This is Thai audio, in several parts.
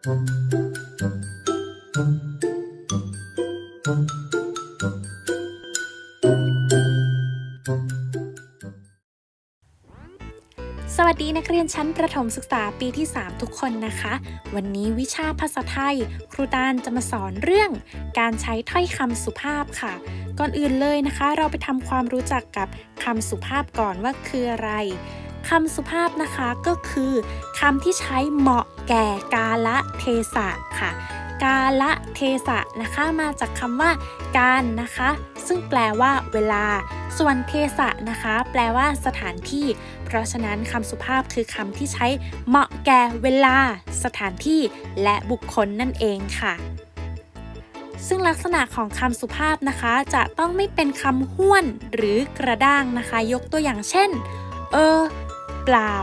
สวัสดีนักเรียนชั้นประถมศึกษาปีที่ 3 ทุกคนนะคะ วันนี้วิชาภาษาไทย ครูตาลจะมาสอนเรื่อง การใช้ถ้อยคำสุภาพค่ะ ก่อนอื่นเลยนะคะ เราไปทำความรู้จักกับคำสุภาพก่อนว่าคืออะไร คำสุภาพนะคะก็คือคำที่ใช้เหมาะแก่กาละเทศะค่ะ กาละเทศะนะคะมาจากคำว่า การนะคะ ซึ่งแปลว่าเวลา ส่วนเทศะนะคะ แปลว่าสถานที่ เพราะฉะนั้นคำสุภาพคือคำที่ใช้เหมาะแก่เวลา สถานที่ และบุคคลนั่นเองค่ะซึ่งลักษณะของคำสุภาพนะคะ จะต้องไม่เป็นคำห้วนหรือกระด้างนะคะ ยกตัวอย่างเช่น เออ เปล่า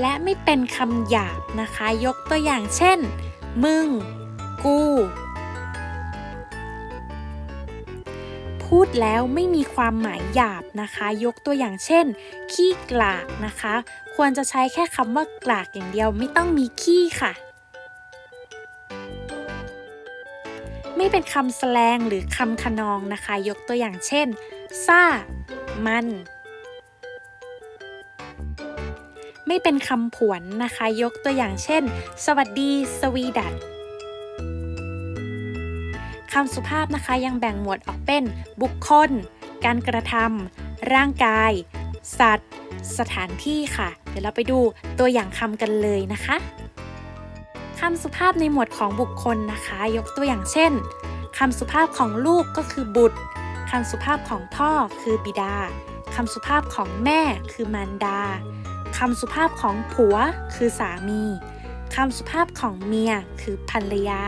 และไม่เป็นคำหยาบนะคะ ยกตัวอย่างเช่น มึง กู พูดแล้วไม่มีความหมายหยาบนะคะ ยกตัวอย่างเช่น ขี้กลากนะคะ ควรจะใช้แค่คำว่ากลากอย่างเดียวไม่ต้องมีขี้ค่ะไม่เป็นคำแสลงหรือคำคะนองนะคะ ยกตัวอย่างเช่น ซ่า มัน ไม่เป็นคำผวนนะคะ ยกตัวอย่างเช่น สวัสดีสวีดัตคำสุภาพนะคะยังแบ่งหมวดออกเป็น บุคคล การกระทำร่างกาย สัตว์ สถานที่ค่ะ เดี๋ยวเราไปดูตัวอย่างคำกันเลยนะคะคำสุภาพในหมวดของบุคคลนะคะ ยกตัวอย่างเช่นคำสุภาพของลูกก็คือบุตร คำสุภาพของพ่อคือบิดา คำสุภาพของแม่คือมารดา คำสุภาพของผัวคือสามี คำสุภาพของเมียคือภรรยา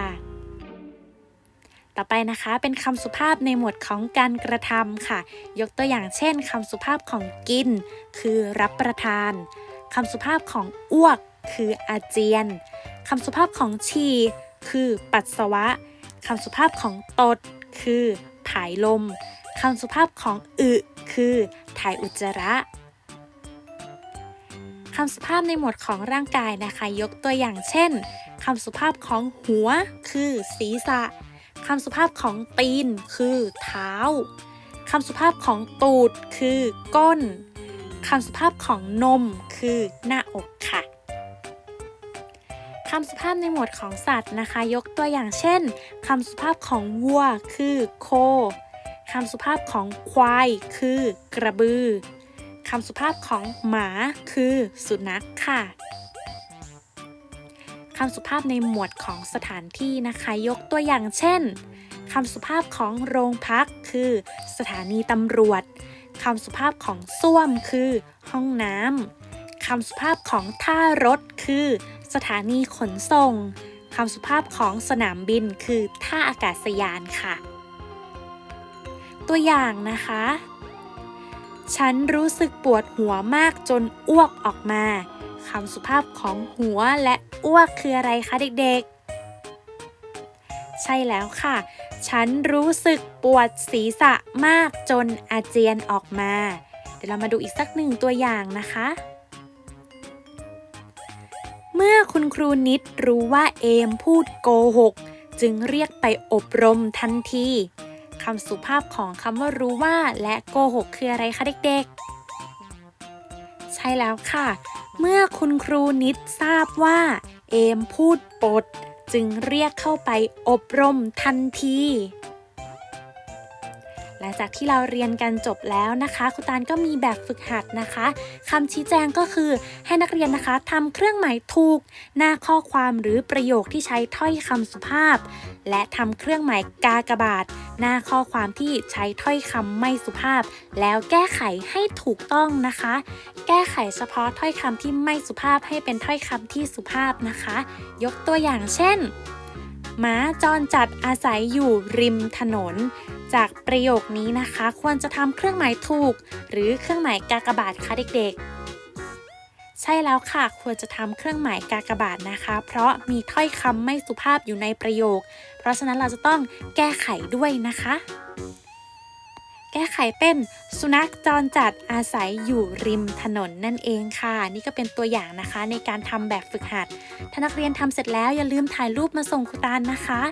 ต่อไปนะคะเป็นคำสุภาพในหมวดของการกระทำค่ะ ยกตัวอย่างเช่นคำสุภาพของกิน คือรับประทาน คำสุภาพของอ้วก คืออาเจียน คำสุภาพของฉี่คือปัสสาวะคำสุภาพของตดคือผายลม คำสุภาพของอึคือถ่ายอุจจาระคำสุภาพในหมวดของร่างกายนะคะ ยกตัวอย่างเช่นคำสุภาพของหัว คือศีรษะคำสุภาพของตีน คือเท้าคำสุภาพของตูด คือก้นคำสุภาพของนม คือหน้าอกค่ะคำสุภาพในหมวดของสัตว์นะคะ ยกตัวอย่างเช่นคำสุภาพของวัว คือโค คำสุภาพของควายคือกระบือ คำสุภาพของหมาคือสุนัขค่ะ คำสุภาพในหมวดของสถานที่นะคะยกตัวอย่างเช่นคำสุภาพของโรงพักคือ สถานีตำรวจคำสุภาพของส้วมคือ ห้องน้ำคำสุภาพของท่ารถคือ สถานีขนส่งคำสุภาพของสนามบินคือท่าอากาศยานค่ะ ตัวอย่างนะคะ ฉันรู้สึกปวดหัวมากจนอ้วกออกมาคำสุภาพของหัวและอ้วกคืออะไรคะเด็กๆ ใช่แล้วค่ะ ฉันรู้สึกปวดศีรษะมากจนอาเจียนออกมา เดี๋ยวเรามาดูอีกสักหนึ่งตัวอย่างนะคะ เมื่อคุณครูนิดรู้ว่าเอมพูดโกหก จึงเรียกไปอบรมทันที คำสุภาพของคำว่ารู้ว่า และโกหกคืออะไรคะเด็กๆ ใช่แล้วค่ะ เมื่อคุณครูนิดทราบว่า เอมพูดปด จึงเรียกเข้าไปอบรมทันที หลังจากที่เราเรียนกันจบแล้วนะคะครูตาลก็มีแบบฝึกหัดนะคะคำชี้แจงก็คือให้นักเรียนนะคะทำเครื่องหมายถูก หน้าข้อความหรือประโยคที่ใช้ถ้อยคำสุภาพ และทำเครื่องหมายกากบาท หน้าข้อความที่ใช้ถ้อยคำไม่สุภาพ แล้วแก้ไขให้ถูกต้องนะคะ แก้ไขเฉพาะถ้อยคำที่ไม่สุภาพให้เป็นถ้อยคำที่สุภาพนะคะ ยกตัวอย่างเช่นหมาจรจัดอาศัยอยู่ริมถนน จากประโยคนี้นะคะ ควรจะทำเครื่องหมายถูก หรือเครื่องหมายกากบาทคะเด็กๆ ใช่แล้วค่ะควรจะทำเครื่องหมายกากบาทนะคะ เพราะมีถ้อยคำไม่สุภาพอยู่ในประโยค เพราะฉะนั้นเราจะต้องแก้ไขด้วยนะคะ แก้ไขเป็นสุนัขจรจัดอาศัยอยู่ริมถนนนั่นเองค่ะ นี่ก็เป็นตัวอย่างนะคะในการทำแบบฝึกหัด ถ้านักเรียนทำเสร็จแล้วอย่าลืมถ่ายรูปมาส่งครูตาลนะคะ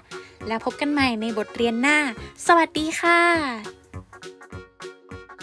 แล้วพบกันใหม่ในบทเรียนหน้า สวัสดีค่ะ